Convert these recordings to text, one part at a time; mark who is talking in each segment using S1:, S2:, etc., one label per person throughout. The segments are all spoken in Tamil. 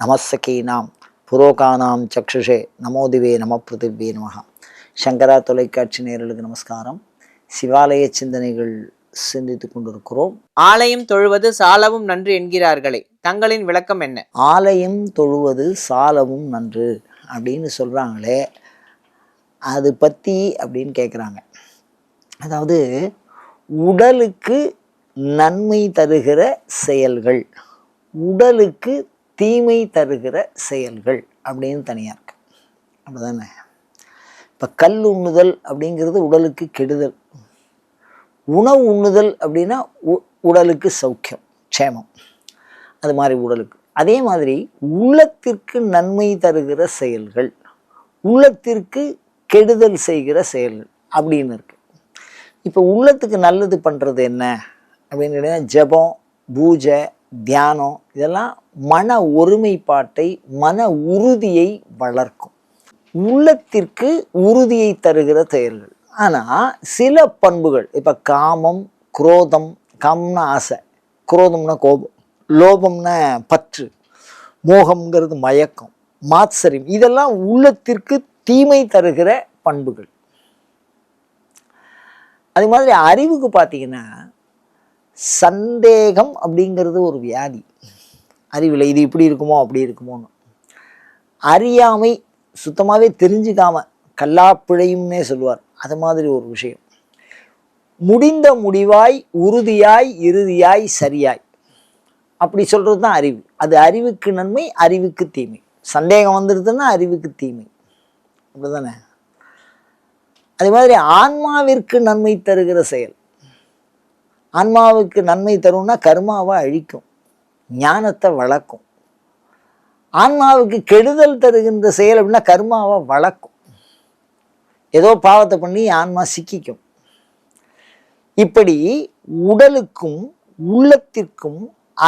S1: நமசகீனாம் புரோகானாம் சக்ஷுஷே நமோதிவே நம பிருத்திவே நமக சங்கரா தொலைக்காட்சி நேயர்களுக்கு நமஸ்காரம். சிவாலய சிந்தனைகள் சிந்தித்து கொண்டிருக்கிறோம்.
S2: ஆலயம் தொழுவது சாலவும் நன்று என்கிறார்களே தங்களின் விளக்கம் என்ன?
S1: ஆலயம் தொழுவது சாலவும் நன்று அப்படின்னு சொல்கிறாங்களே அது பற்றி அப்படின்னு கேட்குறாங்க அதாவது உடலுக்கு நன்மை தருகிற செயல்கள் உடலுக்கு தீமை தருகிற செயல்கள் அப்படின்னு தனியாக இருக்கு. அப்படிதானே? இப்போ கல் உண்ணுதல் அப்படிங்கிறது உடலுக்கு கெடுதல். உணவு உண்ணுதல் அப்படின்னா உ- உடலுக்கு சௌக்கியம் க்ஷேமம். அது மாதிரி உடலுக்கு. அதே மாதிரி உள்ளத்திற்கு நன்மை தருகிற செயல்கள் உள்ளத்திற்கு கெடுதல் செய்கிற செயல்கள் அப்படின்னு இருக்கு. இப்போ உள்ளத்துக்கு நல்லது பண்ணுறது என்ன? அப்படின்னு கேட்டிங்கன்னா ஜெபம் பூஜை தியானம் இதெல்லாம் மன ஒருமைப்பாட்டை மன உறுதியை வளர்க்கும். உள்ளத்திற்கு உறுதியை தருகிற செயல்கள் ஆனால் சில பண்புகள் இப்போ காமம் குரோதம் காமம்னா ஆசை குரோதம்னா கோபம் லோபம்னா பற்று மோகம்ங்கிறது மயக்கம் மாத்சரியம் இதெல்லாம் உள்ளத்திற்கு தீமை தருகிற பண்புகள். அது மாதிரி அறிவுக்கு பார்த்தீங்கன்னா சந்தேகம் அப்படிங்கிறது ஒரு வியாதி. அறிவில் இது இப்படி இருக்குமோ அப்படி இருக்குமோன்னு. அறியாமை சுத்தமாகவே தெரிஞ்சுக்காம கல்லாப்பிழையும்னே சொல்லுவார். அது மாதிரி ஒரு விஷயம். முடிந்த முடிவாய் உறுதியாய் இறுதியாய் சரியாய். அப்படி சொல்கிறது தான் அறிவு. அது அறிவுக்கு நன்மை அறிவுக்கு தீமை. சந்தேகம் வந்துடுதுன்னா அறிவுக்கு தீமை. அப்படிதானே? அதே மாதிரி ஆன்மாவிற்கு நன்மை தருகிற செயல். ஆன்மாவுக்கு நன்மை தரும்னா கர்மாவை அழிக்கும் ஞானத்தை வளர்க்கும். ஆன்மாவுக்கு கெடுதல் தருகின்ற செயல் அப்படின்னா கர்மாவை வளர்க்கும். ஏதோ பாவத்தை பண்ணி ஆன்மா சிக்கிக்கும். இப்படி உடலுக்கும் உள்ளத்திற்கும்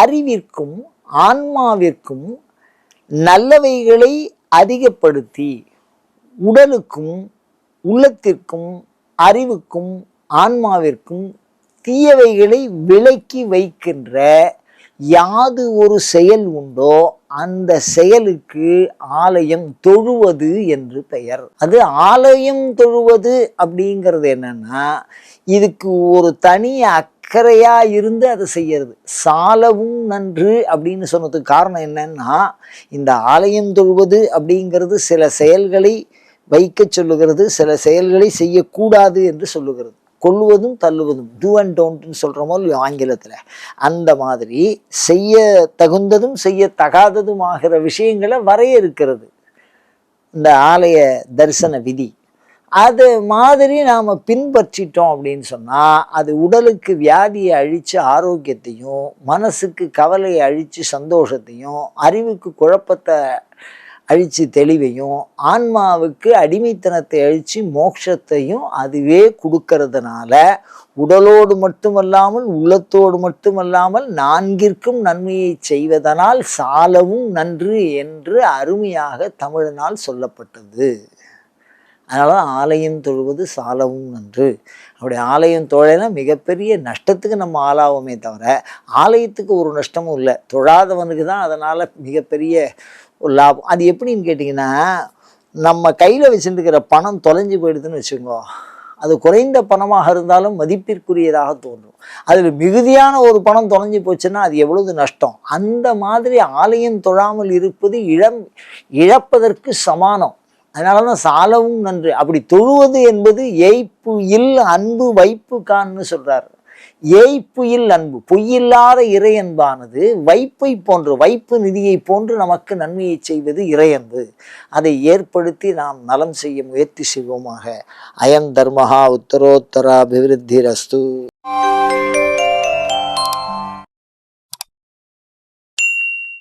S1: அறிவிற்கும் ஆன்மாவிற்கும் நல்லவைகளை அதிகப்படுத்தி உடலுக்கும் உள்ளத்திற்கும் அறிவுக்கும் ஆன்மாவிற்கும் தீயவைகளை விலக்கி வைக்கின்ற யாது ஒரு செயல் உண்டோ அந்த செயலுக்கு ஆலயம் தொழுவது என்று பெயர். அது ஆலயம் தொழுவது அப்படிங்கிறது என்னன்னா இதுக்கு ஒரு தனி அக்கறையா இருந்து அதை செய்யறது. சாலவும் நன்று அப்படின்னு சொன்னதுக்கு காரணம் என்னன்னா இந்த ஆலயம் தொழுவது அப்படிங்கிறது சில செயல்களை வைக்க சொல்லுகிறது சில செயல்களை செய்யக்கூடாது என்று சொல்லுகிறது. கொள்ளுவதும் தள்ளுவதும் டூ அண்ட் டோன்ட்னு சொல்கிறோமோ இல்லையோ ஆங்கிலத்தில். அந்த மாதிரி செய்ய தகுந்ததும் செய்ய தகாததும் ஆகிற விஷயங்களை வரைய இருக்கிறது இந்த ஆலய தரிசன விதி. அது மாதிரி நாம் பின்பற்றிட்டோம் அப்படின்னு சொன்னால் அது உடலுக்கு வியாதியை அழித்து ஆரோக்கியத்தையும் மனசுக்கு கவலையை அழித்து சந்தோஷத்தையும் அறிவுக்கு குழப்பத்தை அழித்து தெளிவையும் ஆன்மாவுக்கு அடிமைத்தனத்தை அழித்து மோட்சத்தையும் அதுவே கொடுக்கறதுனால உடலோடு மட்டுமல்லாமல் உள்ளத்தோடு மட்டுமல்லாமல் நான்கிற்கும் நன்மையை செய்வதனால் சாலவும் நன்று என்று அருமையாக தமிழனால் சொல்லப்பட்டது. அதனால ஆலயம் தொழுவது சாலவும் நன்று. அப்படி ஆலயம் தொழைனா மிகப்பெரிய நஷ்டத்துக்கு நம்ம ஆளாவோமே தவிர ஆலயத்துக்கு ஒரு நஷ்டமும் இல்லை. தொழாதவனுக்கு தான் அதனால் மிகப்பெரிய ஒரு லாபம். அது எப்படின்னு கேட்டிங்கன்னா நம்ம கையில் வச்சுருக்கிற பணம் தொலைஞ்சு போயிடுதுன்னு வச்சுக்கோ அது குறைந்த பணமாக இருந்தாலும் மதிப்பிற்குரியதாக தோன்றும். அதில் மிகுதியான ஒரு பணம் தொலைஞ்சு போச்சுன்னா அது எவ்வளவு நஷ்டம்? அந்த மாதிரி ஆலயம் தொழாமல் இருப்பது இழம் இழப்பதற்கு சமானம். அதனால தான் சாலவும் நன்று. அப்படி தொழுவது என்பது ஏய்ப்பு இல் அன்பு வைப்பு கான்னு சொல்கிறார் ஏய்ப்புயில் அன்பு பொய்யில்லாத இறை அன்பானது வைப்பை போன்று வைப்பு நிதியை போன்று நமக்கு நன்மையை செய்வது இறையன்பு. அதை ஏற்படுத்தி நாம் நலம் செய்ய முயற்சி செய்வோமாக. அயம் தர்மஹா உத்தரோத்தரா அபிவிருத்தி ரஸ்து